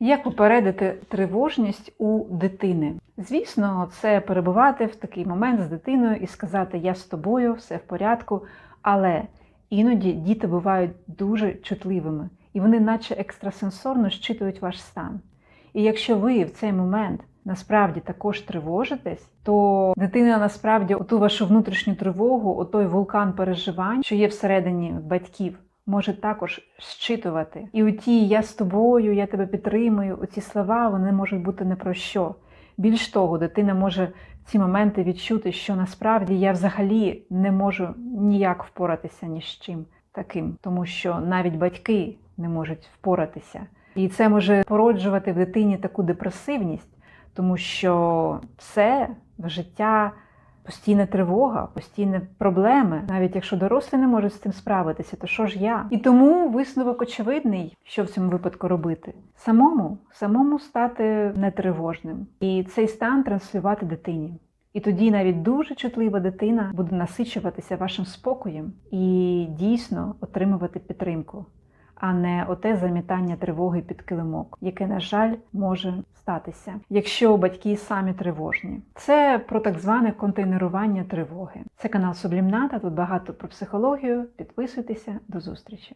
Як попередити тривожність у дитини? Звісно, це перебувати в такий момент з дитиною і сказати Я з тобою, все в порядку. Але іноді діти бувають дуже чутливими, і вони, наче екстрасенсорно, щитують ваш стан. І якщо ви в цей момент насправді також тривожитесь, то дитина насправді оту вашу внутрішню тривогу, отой вулкан переживань, що є всередині батьків, може також щитувати. І у ті я з тобою, я тебе підтримую, оці слова вони можуть бути не про що. Більш того, дитина може в ці моменти відчути, що насправді я взагалі не можу ніяк впоратися ні з чим таким, тому що навіть батьки не можуть впоратися. І це може породжувати в дитині таку депресивність, тому що все життя постійна тривога, постійні проблеми. Навіть якщо дорослі не можуть з цим справитися, то що ж я? І тому висновок очевидний, що в цьому випадку робити. Самому, самому стати нетривожним. І цей стан транслювати дитині. І тоді навіть дуже чутлива дитина буде насичуватися вашим спокоєм і дійсно отримувати підтримку, а не оте замітання тривоги під килимок, яке, на жаль, може статися, якщо батьки самі тривожні. Це про так зване контейнерування тривоги. Це канал Сублімната. Тут багато про психологію. Підписуйтеся, до зустрічі.